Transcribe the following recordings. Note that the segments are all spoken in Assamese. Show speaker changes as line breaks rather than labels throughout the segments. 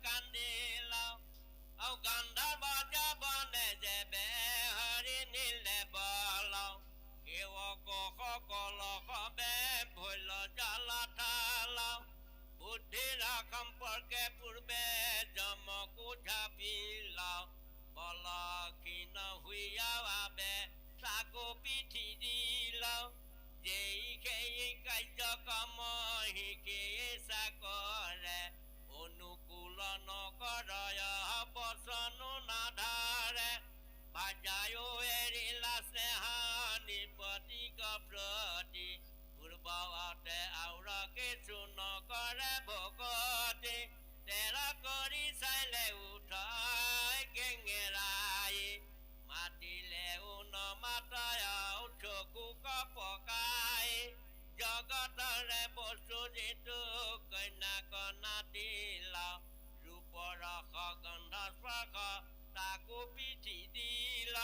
কান্দিল আৰু গান্ধৰ্ব যাবনে যেবে হৰি নীলে বল সেৱক সকল সবে ভৈল জাল ঠাল বুদ্ধিৰ সম্পৰ্কে পূৰ্বে জমকো ঝাপিল বল ক্ষীণ হুইয়া বাবে তাকো পিঠি দিল যেই সেই কাৰ্যক্ৰম শিকে চাকৰে অনুকূল নকরায়া বসনো নাধারে। বাজায়ো এরিলা স্নেহানি পতিক প্রতি। পূর্বতে আউর কিছু নকরে ভকতি তেরা করি চাইলে উঠায় গেঙেরাই মাতিলেও নমাতায় চকু কপকায় জগতৰে বস্তু যিটো কন্যা কনা দিলা, ৰূপৰ সগন্ধ স্পৰ্শ তাকো পিঠি দিল।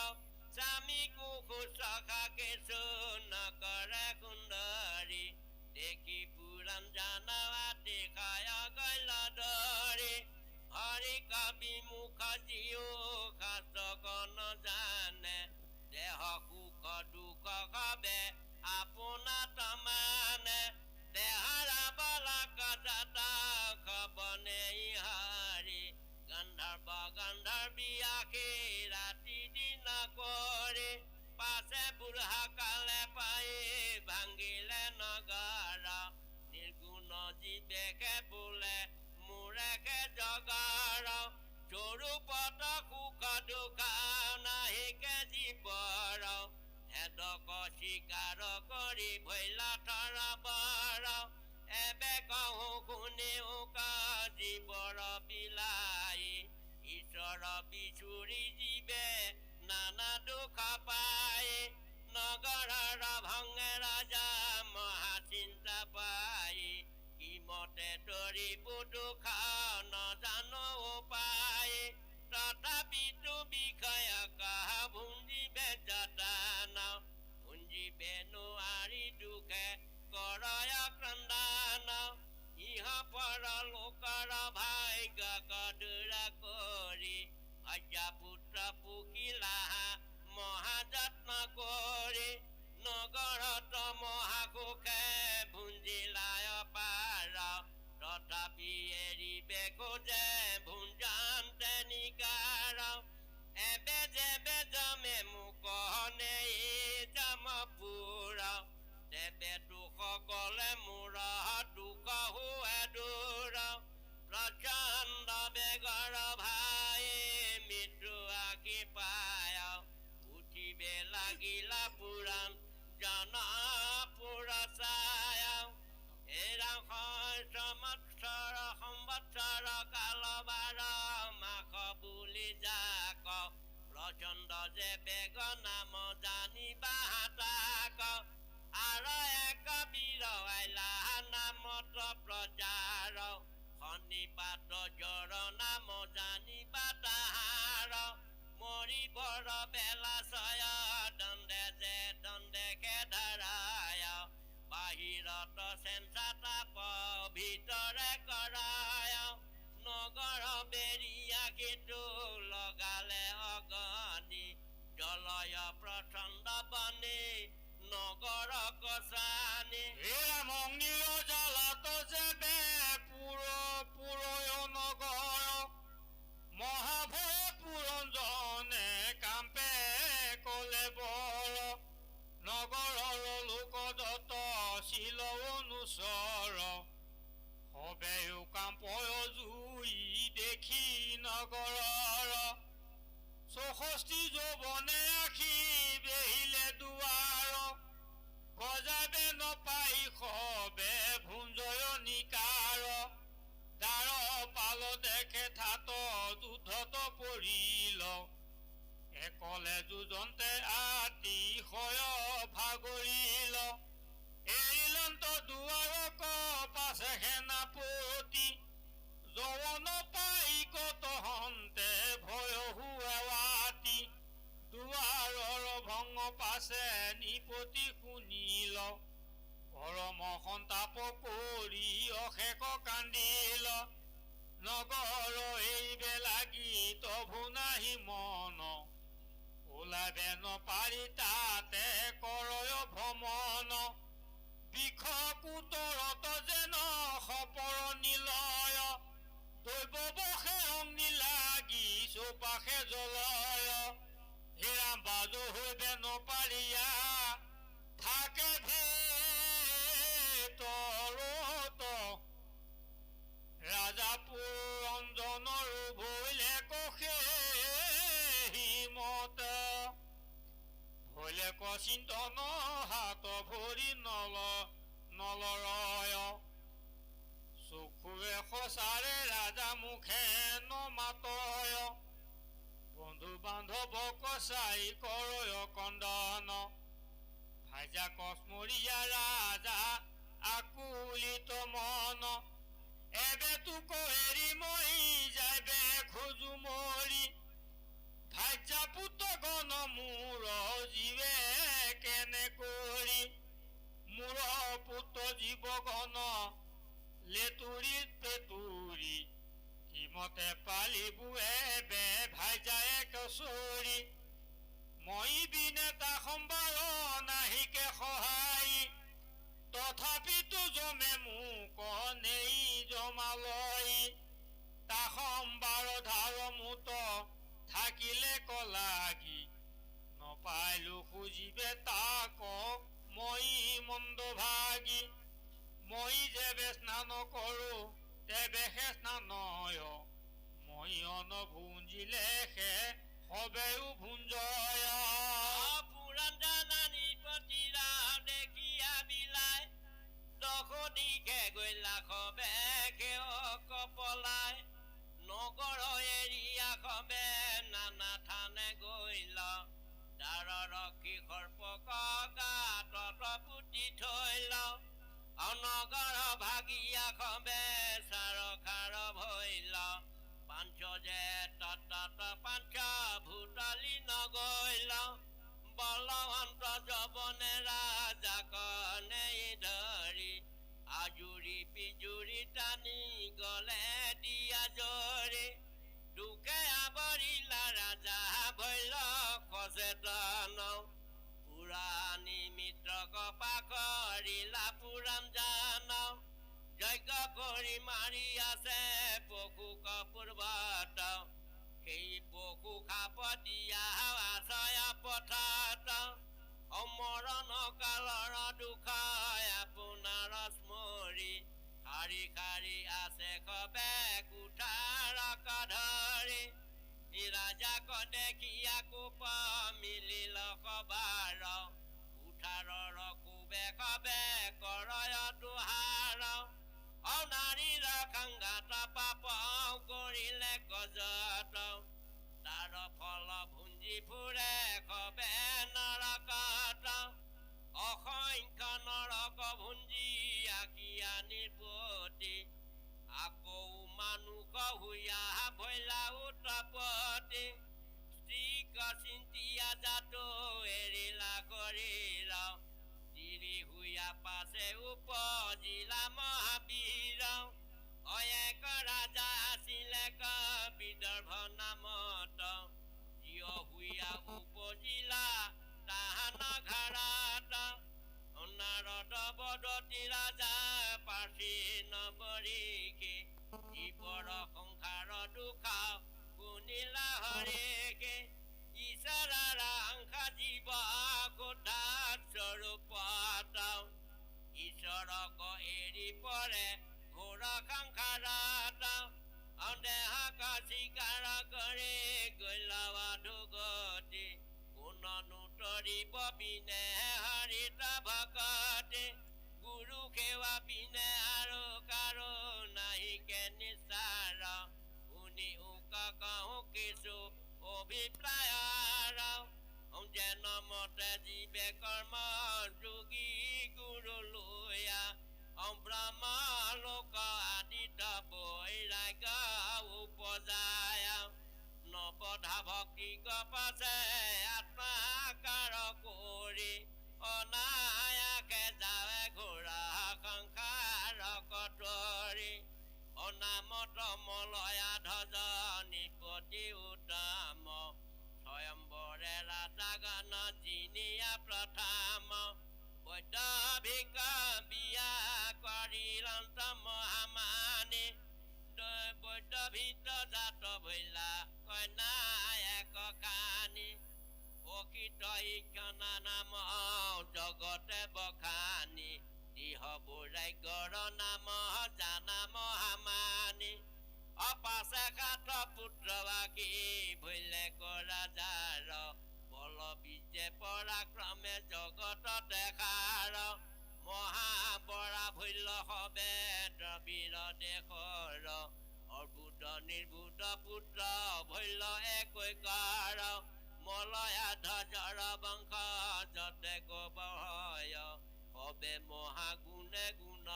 স্বামীকো শুশ্ৰূষা কিছু নকৰে সুন্দৰী, দেখি পুৰাণ জানাৱাতি খায় গল দৰি হৰি কবি মুখ জিও শাস্ত্ৰগণ জানে, দেহ সুখ দুখ খাবে আপোনা তমানে। দেহৰা বলক যাতা খবনে হাৰি গন্ধৰ্ব আখি ৰাতি দিন কৰি পাছে বুঢ়া কালে পাই ভাঙিলে নগৰ। নিৰ্গুণ জীৱেকে বোলে মোৰেকে জগাৰ। স্বৰূপত সুখ দুখ নাহিকে জীৱৰ। হেদক স্বীকাৰ কৰি ভৈলা থৰা বৰ এবে কহো শুনেও কা জীৱৰ বিলাই। ঈশ্বৰ বিচুৰি জীৱে নানা দুখ পায়। নগৰৰ ভঙে ৰাজা মহাচিন্তা পাই কিমতে ধৰিব দুখ নজানো পায় তথাপিতো বিষয় কাহা ভুঞ্জিবে যতান ভুঞ্জিবে নোৱাৰি দুখে কৰয় ক্ৰন্দান ইহ পৰ লোকৰ ভাগ্য কদুৰা কৰি অজা পুত্ৰ পুকিলা মহাযত্ন কৰি নগৰত মহাসুখে ভুঞ্জিলায় পাৰ তথাপি এৰিবে খোজে ভুঞ্জান্তে নিকাৰ দুখ গলে মোৰ দুখ দূৰ প্ৰচণ্ড বেগৰ ভাই মৃত্যু আঁকি পায়। উঠিবে লাগিলা পুৰাণ জনা পুৰ চায় এৰা সম্বৎসৰ কাল বাৰ মাস বুলি যাক প্ৰচণ্ড যে বেগ নাম জানিবা তাক আৰু এক বীৰ আইলা নামত প্ৰজাৰ। শনিপাত জ্বৰ নাম জানিবা তাহাৰ। মৰিবৰ বেলা ছয় দণ্ডে যে দণ্ডেকে ধৰায় বাহিৰত চেঞ্চা তাপ ভিতৰে কৰায় নগৰ বেৰিয়া কিন্তু লগালে অগনি জলয় প্ৰচণ্ড বনি। নগৰ কচানি
মংগীয় জালাত যেবে পুৰ পুৰয় নগৰ। মহাভয় পুৰঞ্জনে কাম্পে কলে বৰ। নগৰৰ লোক যত শিল অনুচৰ সবেও কাম্পয় জুই দেখি নগৰৰ। চৌষষ্ঠি যৌৱনে আখি বেহিলে দুৱাৰ গজাবে নপাই সবে ভুঞ্জয় নিকাৰ দাৰ পাল দেখে থাত যুদ্ধত পৰিল। একলে যুজন্তে আতি সয় ভাগৰিল। এৰিলন্ত দুৱাৰক পাছে সেনাপতি যৌৱন পাই কত হন্তে ভয় হুৱাতি দুৱাৰৰ ভঙ পাছে নিপতি শুনিল পৰম সন্তাপ কৰি অশেষ কান্দিল। নগৰ এইবে লাগি তভু নাহি মন। ওলাবে নপাৰি তাতে কৰয় ভ্ৰমণ। বিষ কুতৰত যেন সপৰ নিলয়। দৈৱবসে অগ্নি লাগি চৌপাশে জলয় হিৰাম বাজু হৈবে নপাৰিয়া থাকে ভিতৰত ৰাজাপুৰ অঞ্জনৰো ভৈলে কষে হিমত ভৈলে চিন্তন হাত ভৰি নল নলৰয় চকুৱে সঁচাৰে ৰাজা মুখে নমাতয় বন্ধু বান্ধৱক চাই কৰয় কন্দন। ভাজা কশ্মৰীয়া ৰাজা আকুলিত মন। এবে তোক এৰি মই যাবে খোজো মৰি ভাজ্যা পুত গণ মূৰ জীৱে কেনে কৰি মূৰ পুত জীৱ গণ লেতুৰি পেতুৰি কিমতে পালিবুৱে বে ভাইজায়ে কচৰি মই বিনেতা সম্বাৰ নাহিকে সহায়। তথাপিতো জমে মোক নেই জমালৈ তা সম্বাৰ ধাৰ মুত থাকিলে কলাগি। নপাইলো খুজিবে তাক মই মন্দ ভাগি। মই যেবে স্নান কৰো তেবেহে স্নানয় মই অনভুঞ্জিলে সে সবেও ভুঞ্জয়।
পুৰাণ জানানী পতিৰা দেখিয়া বিলাই দশদিশে গৈ লাখবে সেৱ কপলাই। নগৰ এৰিয়া খবে নানা থানে গৈল তাৰ ৰক্ষী সৰ্পক গাতত পুতি থৈল। অনগৰ ভাগিয়া খবে চাৰ খাৰ ভৈল পাঞ্চ যে তত পাঞ্চ ভূতলি নগৈল বলৱন্ত যবনে ৰাজাক নেই ধৰি আজুৰি পিজুৰি টানি গলে দিয়া জৰি দুখে আৱৰিলা ৰাজা ভৈল সচেতন পুৰাণী মিত্ৰক পাখৰিলা পুৰাণ জান। যজ্ঞ কৰি মাৰি আছে পশু কপূৰ্বত সেই পশু খাপ দিয়া আশয় পথাত অমৰণ কালৰ দুখ আপোনাৰ স্মৰি শাৰী শাৰী আছে খবে কুঠাৰ ধৰি ৰাজাক দেখিয়া কোপ মিলিল সবাৰ কুঠাৰৰ কোবে খবে কৰয় দুহাৰ অনাৰীৰ সংঘাত পাপ কৰিলে গজত তাৰ ফল ভুঞ্জি ফুৰে খবে নৰকত অসংখ্য নৰক ভুঞ্জি আকিয়া নিৰ্পতি আকৌ মানুহ হুয়া ভৈলা উৎপতি স্ত্ৰীক চিন্তিয়া জাতো এৰিলা শৰীৰ উপজিলা হুয়া উপজিলা তাহান বদতি ৰাজা পাৰ্থী নবৰিকে। জীৱৰ সংসাৰ দুখ শুনিলা হৰেকে। ঈশ্বৰৰ আংশা জীৱ কোঠাত স্বৰূপত ঈশ্বৰক এৰি পৰে ঘোৰ সংসাৰত অদেহক স্বীকাৰ কৰে গৈলাৱা দুগতি কোননো তৰিব বিনে হৰিত ভকতে। গুৰু সেৱা বিনে আৰু কাৰো নাহিকে নিচাৰ শুনি উক কওঁ কিছু অভিপ্ৰায় যেন মতে জীৱে কৰ্ম যোগী গুৰু লৈয়া ব্ৰহ্ম লোক আদিত বৈৰাগ্য উপজায়। নৱধা ভক্তি গপাছে আত্মাকাৰ কৰি অনায়াসে যাৱে ঘোৰা সংসাৰ কটৰি অনামত মলয়া ধ্বজ নিপতি উত্তম স্বয়ম্বৰে ৰাজা গান জিনিয়া প্ৰথম বৈদ্যভিক বিয়া কৰিলন্ত মহামানী বৈদ্যভিত জাত ভৈলা কন্যা এক কানি অকৃত ইক্ষণা নাম জগতে বখানি। দিহ নাম জানা মহামানী অপাছে কাঠ পুত্ৰ বাকী ভৈলে কৰা জাৰ বল বিজে পৰাক্ৰমে জগত দেখাৰ মহাবৰা ভৈল সবে দ্ৰবীৰ দেশৰ অৰ্বুদ নিৰ্বুদ পুত্ৰ ভৈল একৈকাৰ মলয়া ধ্বজৰ বংশ যতে গবহয় সবে মহাগুণে গুণ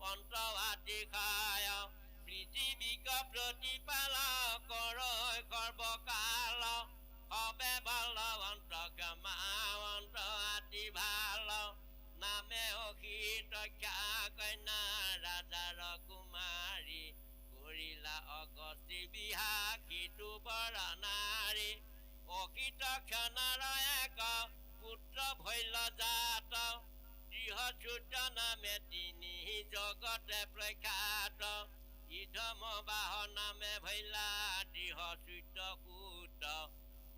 পন্ত আতি খায়। পৃথিৱীক প্ৰতিপাল কৰ সৰ্বকাল। সবে বলৱন্ত ক্ষমাৱন্ত আতি ভাল। নামে অসিত কন্যা ৰাজাৰ কুমাৰী কৰিলা অগস্তি বিহা সিটো বৰ নাৰী অসিত ক্ষণাৰ এক পুত্ৰ ভৈল জাত। গৃহচ্যুত নামে তিনি জগতে প্ৰখ্যাত। ইধম বাহ নামে ভৈলা দৃঢ়চ্যুত সূত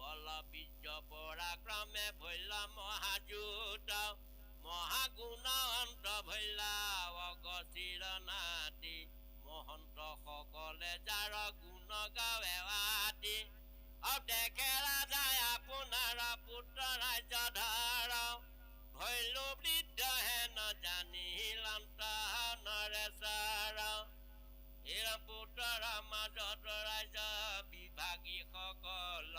বল বীৰ্য পৰাক্ৰমে ভৈল মহাযুত মহাগুণ অন্ত ভৈলা অগচিৰ নাতি। মহন্ত সকলে যাৰ গুণ গাৱে আতি অদেখে ৰাজাই আপোনাৰ পুত্ৰ ৰাজ্য ধৰ ভৈলো বৃদ্ধ হেন জানিলন্ত নৰেশ্বৰ হিৰ পুত্ৰৰ মাজত ৰাজ্য বিভাগী সকল।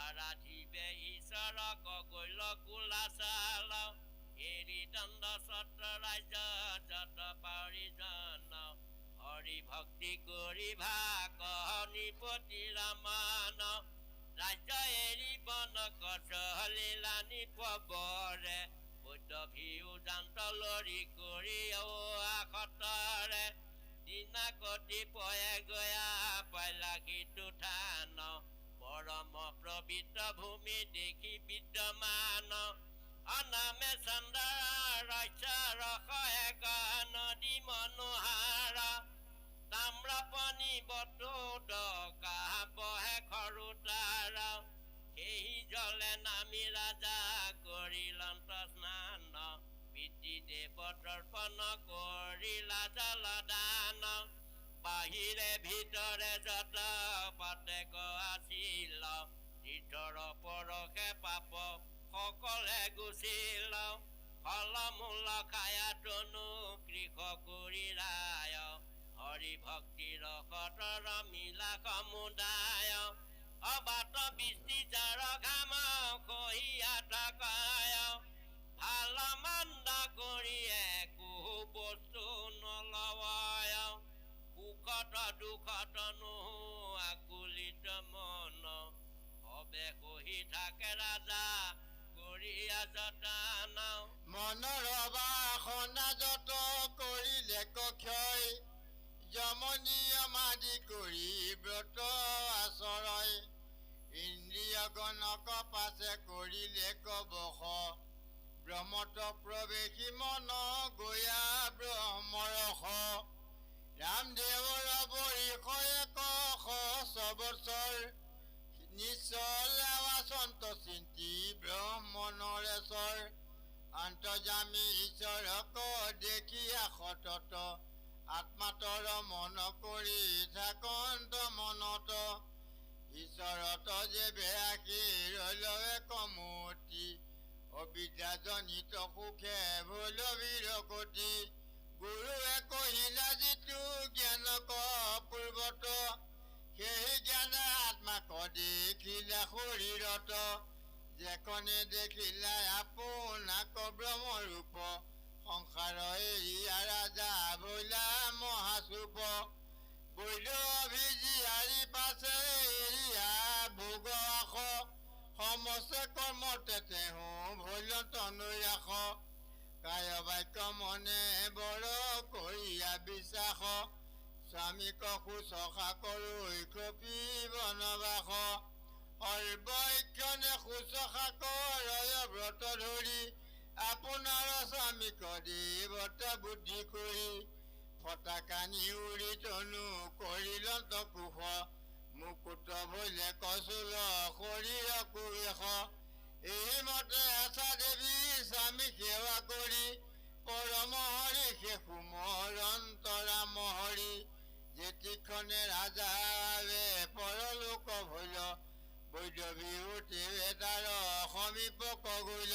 আৰাধিবে ঈশ্বৰক গৈল কুলাচাল। এৰি দণ্ড ছত্ৰ ৰাজ্য যত পাৰিজন। হৰি ভক্তি কৰি ভাক নিপতি ৰামান। ৰাজ্য বন কচলিলা নিপবৰে। ভিউ জান্ত লৰি কৰি আখতৰে দিনা কটি পয়ে গয়া পাইলা সিটো থান পৰম প্ৰবৃত ভূমি দেখি বিদ্যমান। অনামে চন্দ্ৰ মনোহাৰ। তাম্ৰপণি বটুদ কাপহে খৰুতাৰ। সেই জলে নামি ৰাজা কৰিলন্ত স্নান পিতৃ দেৱ তৰ্পণ কৰিলা জলদান বাহিৰে ভিতৰে যত পাতেক আছিল তীৰ্থৰ পৰশে পাপ সকলে গুচিল। ফল মূল খায়া তনু কৃষ কৰি ৰায়। হৰি ভক্তিৰ সতৰ মিলা সমুদায়। অবাত বৃষ্টি যাৰ ঘাম ভাল মন্দ কৰি একো বস্তু নলৱায় সুখত দুখত নহো আকুলিত মন। সবে কহি থাকে ৰাজা
মনৰ বাসনা যত কৰিলে ক্ষয় যমনীয় মাদি কৰি ব্ৰত আচৰয়। ইন্দ্ৰিয় গণক পাছে কৰিলে কবস ব্ৰহ্মত প্ৰৱেশী মন গয়া ব্ৰহ্মৰস ৰামদেৱৰ বৰিষ এক ছবছৰ নিশ্চল সন্ত চিন্তি ব্ৰহ্মণৰেশ্বৰ অন্তৰ্জামী ঈশ্বৰক দেখিয়া সতত আত্মাতৰ মন কৰি থাকন্ত মনত ঈশ্বৰত যে বেয়াকি ৰৈলৱে কমতি অবিদ্যাজনিত সুখে ভৈল বিৰকতি গুৰুৱে কহিলা যিটো জ্ঞানক পূৰ্বত সেই জ্ঞানে আত্মাক দেখিলা শৰীৰত যেখনে দেখিলা আপোনাক ব্ৰহ্মৰূপ। সংসাৰ এৰিয়া ৰাজা ভৈলা মহাচুপ বৈদ অভিজিয়াৰী পাছে এৰিয়া ভোগ আস সমস্ত কৰ্মতে তেহো ভৈল তনুৰাস কায় বাক্য মনে বৰ কৰিয়া বিশ্বাস স্বামীক শুশ্ৰূষা কৰোঁ কপি বনবাস সৰ্বক্ষণে শুশ্ৰূষা কৰয় ব্ৰত ধৰি আপোনাৰ স্বামীক দেৱতা বুদ্ধি কৰি ফটাকানি উৰি তনু কৰিলত কুশ মুকুট ভৈলে কচুল শৰীৰ কুশ এই মতে আছা দেৱী স্বামী সেৱা কৰি পৰম হৰি শেষু মৰন্তৰা মহৰি। যেতিক্ষণে ৰাজাৱে পৰলোক ভৈল বৈদৱী উঠিবে তাৰ সমীপ কগৈল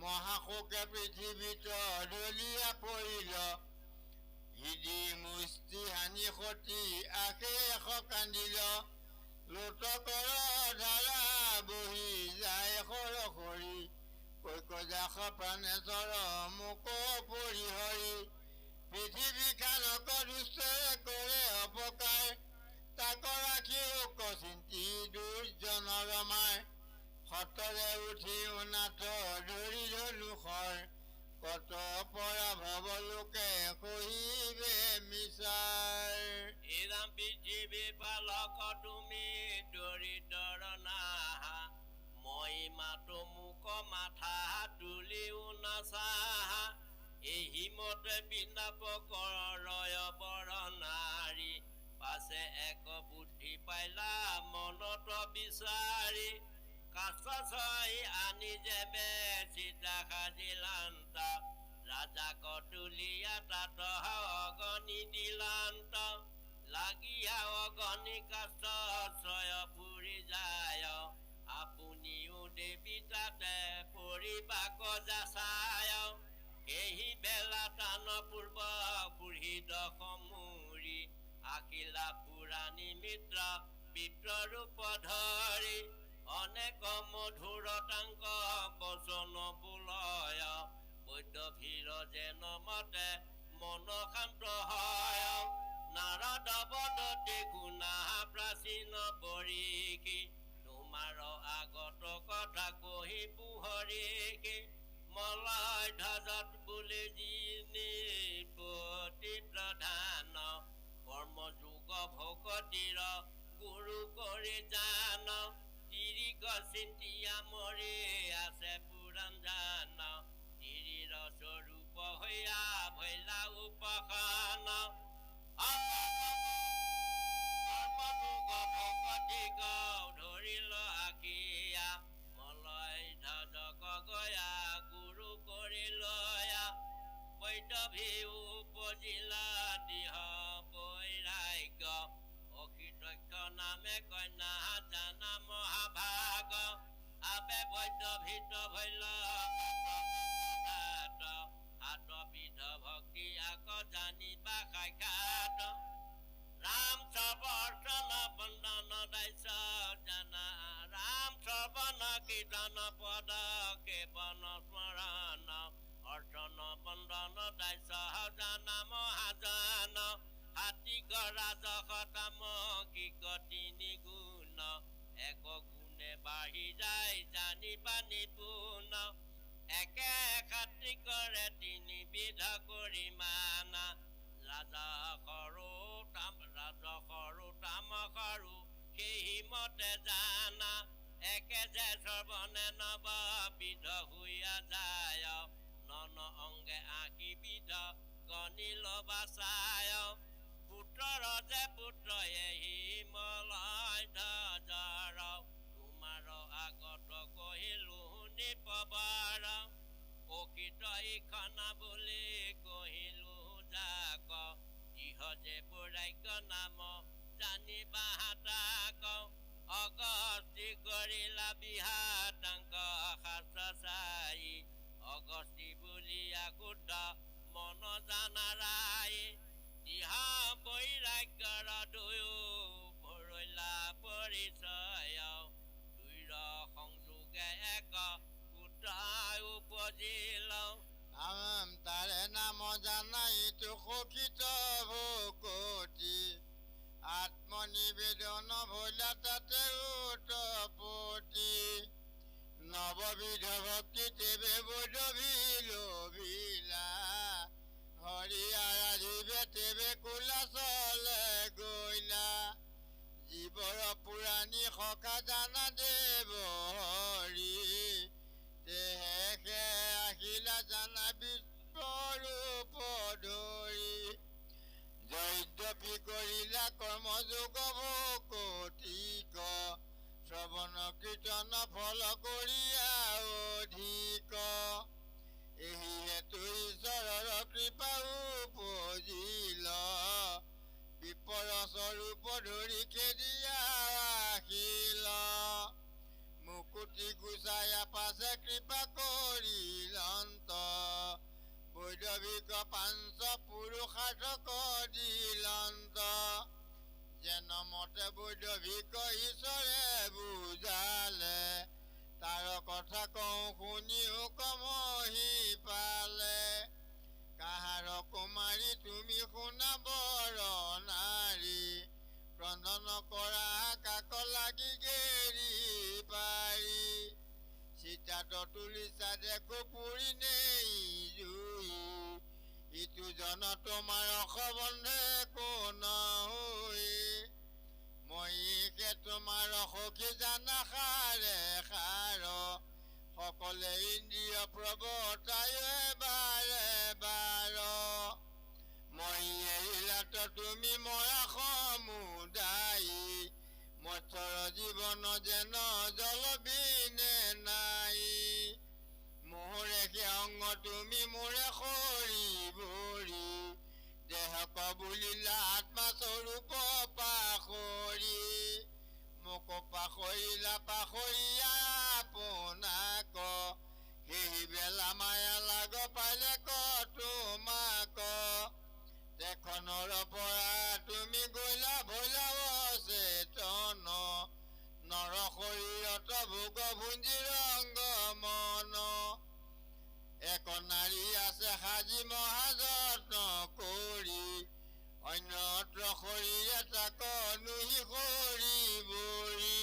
মহাশোকে পৃথিৱীত দলিয়া পৰিল। হৃদি মুষ্টি হানি সতি আশে এশ কান্দিল। লোটকৰ ধাৰা বহি যায় সৰ সৰি কৈকজাস প্ৰাণেশ্বৰ মোক পৰিহৰি পৃথিৱী খানক দুষ্টে কৰে অপকাৰ। তাক ৰাখি চিন্তি দুৰ্জনৰ মাৰ সতৰে উঠি নাথ ধৰি ধনু শৰ কত পৰা ভৱ লোকে কহিবে মিছাৰ
পৃথিৱী পালক তুমি দৰিদ্ৰ নাহা মই মাতো মোক মাথা তুলিও নাচাহা এই মতে বিনাপ কৰয় বৰ নাৰী পাছে এক বুদ্ধি পাইলা মনত বিচাৰি কাছ ছয় আনি যেবে চিতা সাজিলান্ত ৰাজাক তুলিয়া তাত অগনি দিলান্ত। লাগিয়া অগনি কাছ ছয় ফুৰি যায়। আপুনিও দেৱী তাতে পৰিবাক যাচায় এই বেলা টান পূৰ্ব বুঢ়ী দশমুৰি আখিলা পুৰাণী মিত্ৰ বিপ্ৰৰূপ ধৰি। অনেক মধুৰ টাংক বচন বোলয়। বৈদ্যভীৰ যেন মতে মন শান্ত হয়। নাৰদ বদতে গুণা প্ৰাচীন পৰীকি তোমাৰ আগত কথা কহি পোহৰীকি মলয় ধ্বজত বুলি যিনি পতি প্ৰধান। কৰ্মযোগ ভকতিৰ গুৰু কৰি জান। তিৰিক চিন্তিয়া মৰি আছে পুৰাণ জান। তিৰিৰ স্বৰূপ হৈয়া ভৈলা উপখান ধৰিল আকিয়া, মলয় ধ্বজক গয়া গুৰু কৰি লয়া। বৈদভী উপজিলা দিহ বৈৰাগ্য অখিতক্ষ নামে কন্যা জানা মহাভাগ। আবে বৈদ্য ভিত ভৈল হাত ভক্তি আক জানিবা সাক্ষাৎ ৰাম সবৰ্তন বন্দন দাইছ। জানা ৰাম শ্ৰৱণ কীৰ্তন পদ কেৱন স্মৰণ অৰ্চন বন্দন দাইছ। জানা মহাজন। হাতী ৰাজ সতাম কি তিনি গুণ এক গুণে বাঢ়ি যায় জানিবা নিপুণ একে খাতি কৰে তিনিবিধ কৰি মানা ৰাজা সৰু তাম ৰাজা সৰু তাম সৰু সেই মতে জানা। একে যে সৰ্বনে নৱ বিধ হৈয়া যায়। নন অংগে আশী বিধ গণিল বাচায়। পুত্ৰ এহি মলয় ধ্বজাৰ তোমাৰ আগত কহিলো শুনি পবাৰ অকিত ইখনা বুলি কহিলো যাক ইহ যে বৈৰাগ্য নাম জানিবা তাক অগস্তি কৰিলা বিহাতাংক শাস্ত্ৰ চাই। অগস্তি বুলি akuta মন জানাৰাই দিহা বৈৰাগ্যৰ দুয়ো ভৰলা পৰিচয় দুইৰ সংযোগে এক পুত্ৰাই উপজিল
আম তাৰে নাম জানাইতো সখিত ভকতি। আত্মনিবেদন ভৈলা তাতে উৎপতি নৱবিধ ভক্তি তেবে বৈধভিলা হৰি আৰাধিবে তেবে কুলাচলে গৈলা জীৱৰ পুৰাণী সখা জানা দেৱ হৰি দেহে আহিলা জানা বিশ্বৰূপ ধৰি। যদ্যপি কৰিলা কৰ্মযোগ ভকতিক শ্ৰৱণ কীৰ্তন ফল কৰিয়া অধিক। এই হেতু ঈশ্বৰৰ কৃপা উপজিল। বিপৰ স্বৰূপ ধৰি খেদিয়া আহিল মুকুতি গুচায়া পাছে কৃপা কৰিলন্ত। বৈদৱিক পাঞ্চ পুৰুষাৰ্থক দিলন্ত যেন মতে বৈদৱিক ঈশ্বৰে বুজালে। তাৰ কথা কওঁ শুনিও কমহি পালে। কাহাৰ কুমাৰী তুমি শুনা বৰ নাৰী ক্ৰন্দন কৰা কাক লাগি গেৰি পাৰি চিতাত তুলিছা দেখো পুৰি নেই জুই। ইটো জন তোমাৰ সম্বন্ধে কোন হৈ মই কে তোমাৰ সখী জানা সাৰে সাৰ সকলে ইন্দ্ৰিয় প্ৰৱৰ্তায় বাৰে বাৰ মই এৰিলাত তুমি মৰা সমুদায়ী মৎসৰ জীৱন যেন জল বিনে নাই। মোৰে সে অংগ তুমি মোৰে সৰি ভৰি দেহ কবুলিলা আত্মা স্বৰূপ পাখৰি মোক পাখৰিলা পাখৰিয়া আপোনাক সেই বেলা মায়া লাগ পালে ক তোমাক। তেখনৰ পৰা তুমি গলা ভৈলা চেতন নৰ শৰীৰত ভোগ ভুঞ্জি ৰংগ মন। এক নাৰী আছে সাজি মহাযত্ন কৰি অন্যত্ৰ শৰীৰে তাক নুহি সৰি বৰি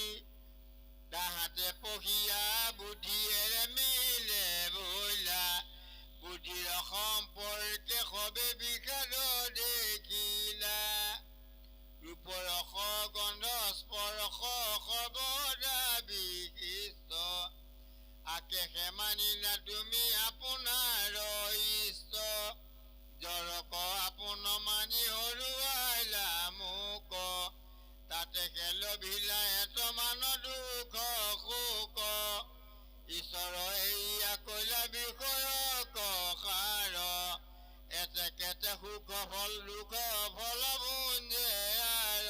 তাহাঁতে পহিয়া বুদ্ধিয়েৰে মিলে ভৈলা বুদ্ধিৰ সম্পৰ্কে সবে বিষাদ দেখিলা। ৰূপৰস গন্ধ স্পৰ্শ সৰ্বদা বিশিষ্ট আকেশে মানিলা তুমি আপোনাৰ ইষ্ট। জৰক আপোন মানি হৰুৱাইলা মোক। তাতে খেল ভিলা এত মান দুখ শোক ঈশ্বৰ এয়া কৈলা বিষয় কষাৰ এতে সুখ ফল দুখ ফল বুঞ্জে আৰ।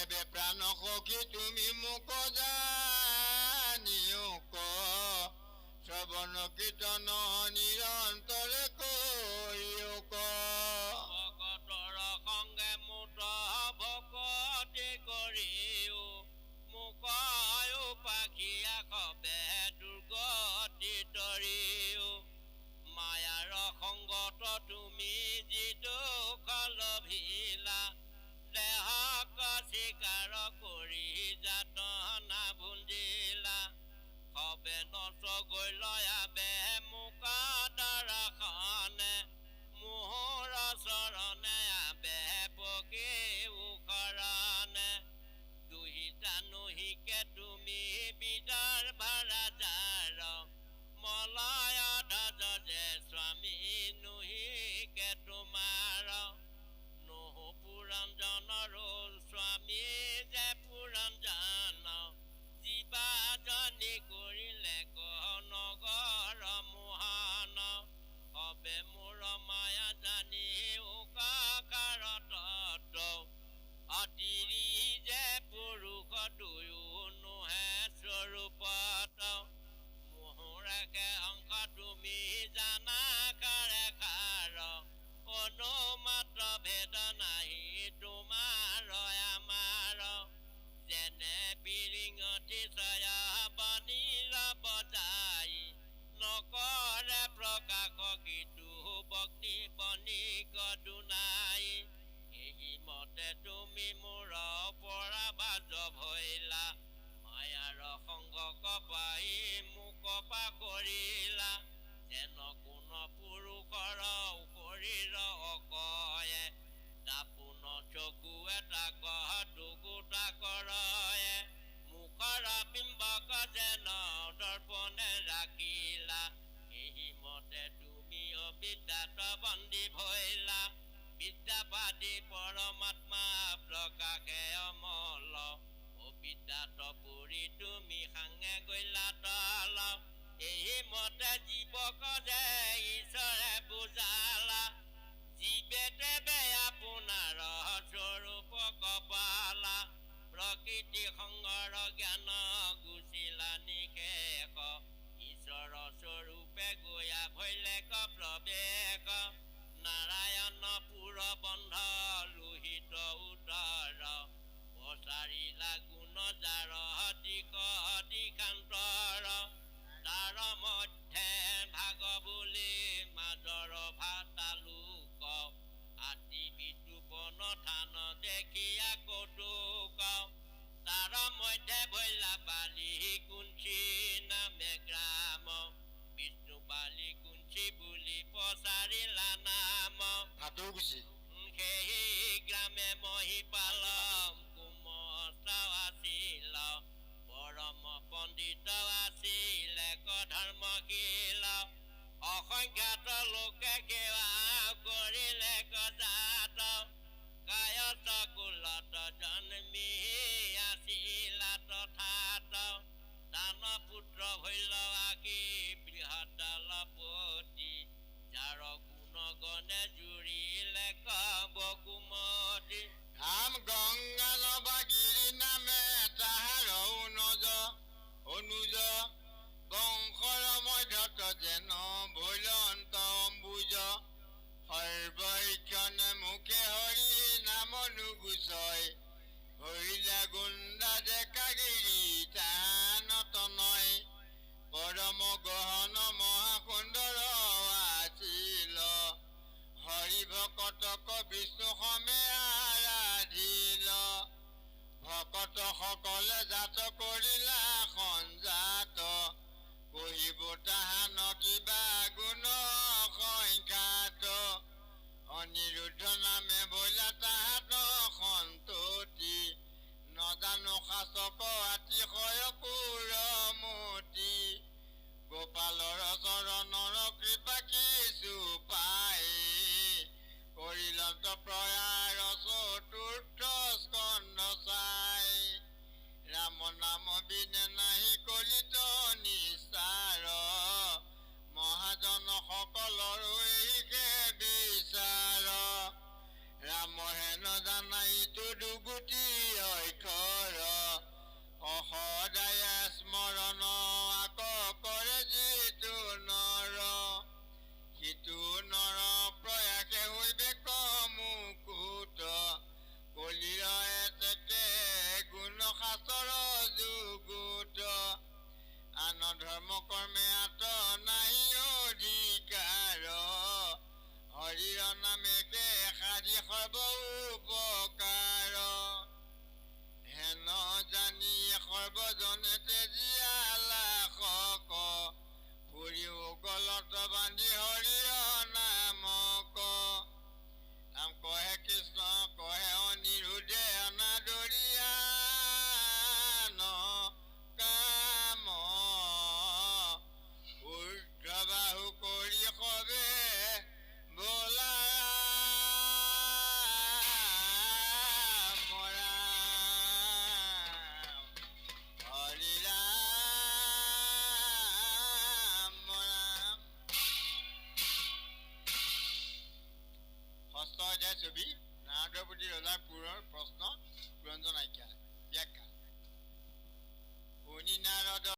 এবে প্ৰাণ সখী তুমি মোক জানিও ক শ্ৰৱণ কীৰ্তন নিৰন্তৰে ক।
ভকতৰ সংগে মুঠ ভকতি কৰিও মুকয়ো পাখিয়া খবে দুৰ্গতি তৰিও মায়াৰ সংগত তুমি যিটো লভিলা দেহক স্বীকাৰ কৰি যাতনা ভুঞ্জিলা মোহৰ চৰণে আবে পকে পাই মোক পা কৰিলা যেন কোন পুৰুষৰ কৰিৰ কয়ে দাপোন চকু এটা কহ দুগোটা কৰয়ে। মুখৰ বিম্বক যেন দৰ্পণে ৰাখিলা এই মতে তুমি অবিদ্যাত বন্দী ভৈলা বিদ্যাবাদী পৰমাত্মা প্ৰকাশে অমল। দাঁত পুৰি তুমি সাঙে গৈলাত এইমতে জীৱক যে ঈশ্বৰে বুজালা। জীৱেতে বেয়া আপোনাৰ স্বৰূপ কপালা। প্ৰকৃতি সংগৰ জ্ঞান গুচিলা নিশেষ
যেন ভুলন্ত অম্বুজ সৰ্বক্ষণ মুখে হৰি নাম নুগুচয় হৰিলা গুণ্ডা জেকাগিৰি তানত নয়। পৰম গহন মহাসুন্দৰ আছিল। হৰি ভকতক বিষ্ণু সমে আৰাধিল ভকতসকলে জাত কৰিলা সঞ্জা সৰ্ব উপকাৰ হেন জানি সৰ্বজনে তেজীয়ালা শক ফুৰিও গলত বান্ধি হৰি